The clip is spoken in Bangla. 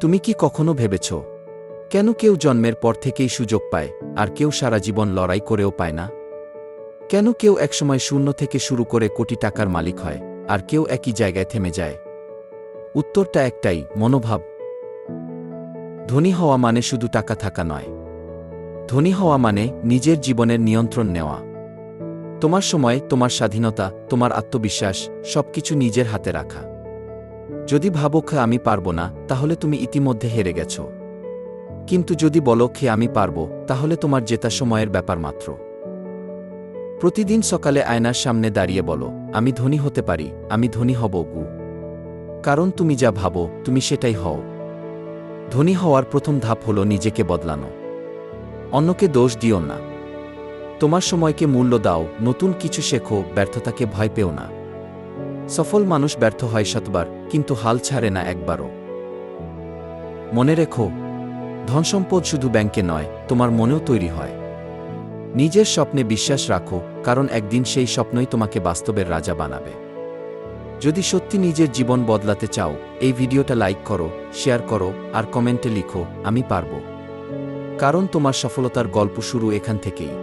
তুমি কি কখনো ভেবেছ? কেন কেউ জন্মের পর থেকেই সুযোগ পায়, আর কেউ সারা জীবন লড়াই করেও পায় না? কেন কেউ একসময় শূন্য থেকে শুরু করে কোটি টাকার মালিক হয়, আর কেউ একই জায়গায় থেমে যায়? উত্তরটা একটাই, মনোভাব। ধনী হওয়া মানে শুধু টাকা থাকা নয়। ধনী হওয়া মানে নিজের জীবনের নিয়ন্ত্রণ নেওয়া। তোমার সময়, তোমার স্বাধীনতা, তোমার আত্মবিশ্বাস, সবকিছু নিজের হাতে রাখা। যদি ভাবো খে আমি পারব না, তাহলে তুমি ইতিমধ্যে হেরে গেছ। কিন্তু যদি বলো খে আমি পারব, তাহলে তোমার জেতা সময়ের ব্যাপার মাত্র। প্রতিদিন সকালে আয়নার সামনে দাঁড়িয়ে বলো, আমি ধনী হতে পারি, আমি ধনী হব গু। কারণ তুমি যা ভাবো, তুমি সেটাই হও। ধনী হওয়ার প্রথম ধাপ হল নিজেকে বদলানো। অন্যকে দোষ দিও না। তোমার সময়কে মূল্য দাও, নতুন কিছু শেখো, ব্যর্থতাকে ভয় পেও না। সফল মানুষ ব্যর্থ হয় শতবার কিন্তু হাল ছাড়ে না একবারও। মনে রেখো, ধনসম্পদ শুধু ব্যাংকে নয়, তোমার মনেও তৈরি হয়। নিজের স্বপ্নে বিশ্বাস রাখো, কারণ একদিন সেই স্বপ্নই তোমাকে বাস্তবের রাজা বানাবে। যদি সত্যি নিজের জীবন বদলাতে চাও, এই ভিডিওটা লাইক করো, শেয়ার করো, আর কমেন্টে লিখো, আমি পারব। কারণ তোমার সফলতার গল্প শুরু এখান থেকেই।